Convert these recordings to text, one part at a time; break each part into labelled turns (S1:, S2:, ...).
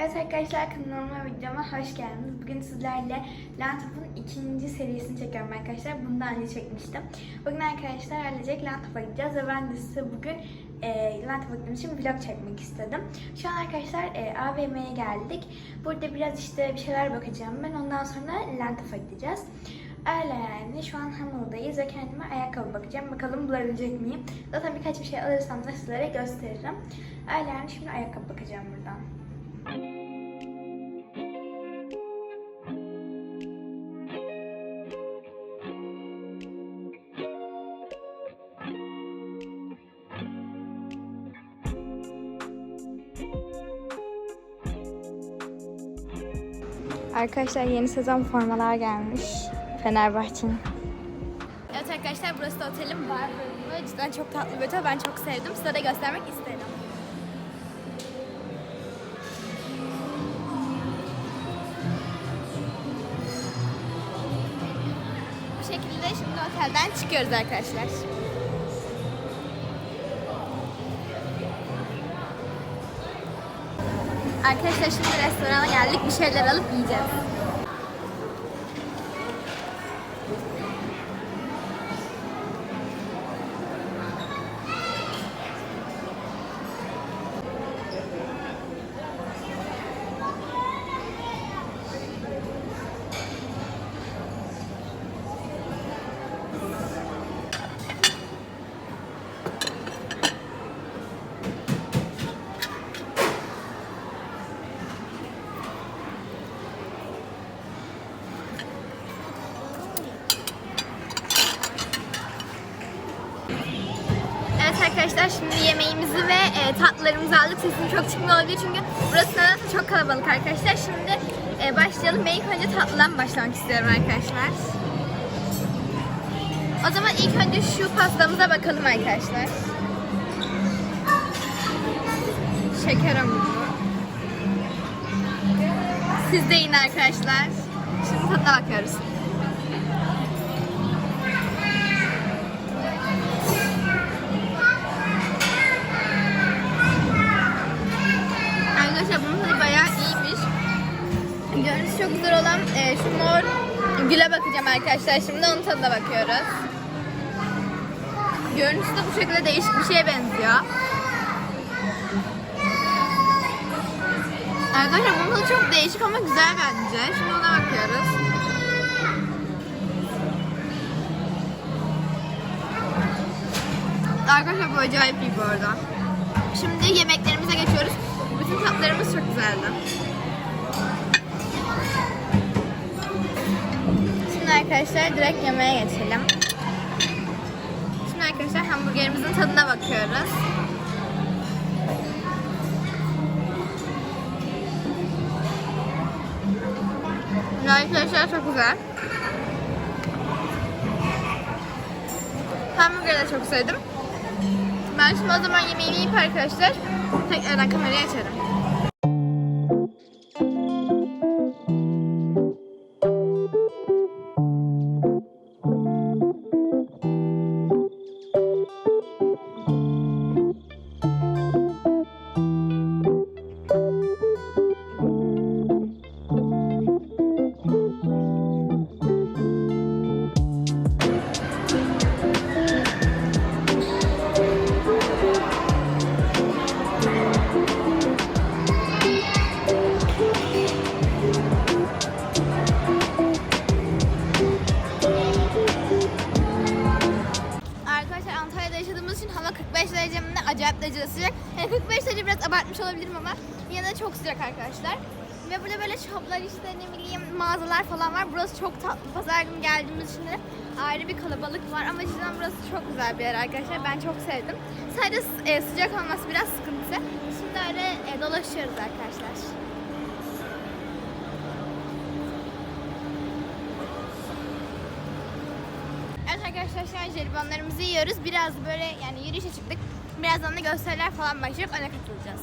S1: Evet arkadaşlar kanalıma videoma hoş geldiniz. Bugün sizlerle Lantop'un ikinci serisini çekiyorum arkadaşlar. Bundan önce çekmiştim. Bugün arkadaşlar ailecek Lantop'a gideceğiz ve ben de size bugün e, Lantop'a gittiğim için vlog çekmek istedim. Şu an arkadaşlar e, AVM'ye geldik. Burada biraz işte bir şeyler bakacağım ben. Ondan sonra Lantop'a gideceğiz. Öyle yani şu an Hamur'dayız ve kendime ayakkabı bakacağım. Bakalım bulabilecek miyim? Zaten birkaç bir şey alırsam da sizlere gösteririm. Öyle yani şimdi ayakkabı bakacağım buradan. Arkadaşlar yeni sezon formalar gelmiş. Fenerbahçe'nin. Evet arkadaşlar burası da otelin bar bölümü. Cidden çok tatlı bir otel. Ben çok sevdim. Size de göstermek isterim. Şekilde şimdi otelden çıkıyoruz arkadaşlar. Arkadaşlar şimdi restorana geldik. Bir şeyler alıp yiyeceğiz. Evet arkadaşlar şimdi yemeğimizi ve e, tatlılarımızı aldık. Sesim çok çıkmıyor olabilir çünkü burası nedense çok kalabalık arkadaşlar. Şimdi e, başlayalım. Ben ilk önce tatlıdan başlamak istiyorum arkadaşlar. O zaman ilk önce şu pastamıza bakalım arkadaşlar. Şeker hamuru. Siz de yiyin arkadaşlar. Şimdi tadına bakıyoruz. Bakacağım arkadaşlar. Şimdi onun tadına bakıyoruz. Görüntüsü de bu şekilde değişik bir şeye benziyor. Arkadaşlar bunun tadı çok değişik ama güzel bence. Şimdi ona bakıyoruz. Arkadaşlar bu acayip iyi bu arada. Şimdi yemeklerimize geçiyoruz. Bütün tatlarımız çok güzeldi. Arkadaşlar direkt yemeğe geçelim. Şimdi arkadaşlar hamburgerimizin tadına bakıyoruz. Arkadaşlar çok güzel. Hamburgeri de çok sevdim. Ben şimdi o zaman yemeğimi yiyip arkadaşlar tekrardan kamerayı açarım. Arkadaşlar. Ve burada böyle shoplar işte ne bileyim mağazalar falan var. Burası çok tatlı. Pazar günü geldiğimiz için de ayrı bir kalabalık var. Ama cidden burası çok güzel bir yer arkadaşlar. Ben çok sevdim. Sadece e, sıcak olması biraz sıkıntı. Şimdi öyle e, dolaşıyoruz arkadaşlar. Evet arkadaşlar şu an jelibonlarımızı yiyoruz. Biraz böyle yani yürüyüşe çıktık. Birazdan da gösteriler falan başlayıp öne katılacağız.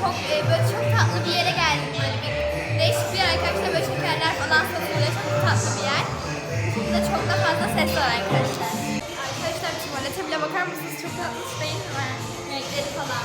S2: çok e, böyle çok tatlı bir yere geldim. Böyle bir değişik bir yer arkadaşlar. Böyle şekerler falan satılıyor. Çok tatlı bir yer. Burada çok da fazla ses var arkadaşlar.
S1: Arkadaşlar tuvalete bile bakar mısınız? Çok tatlı değil mi? Renkleri falan.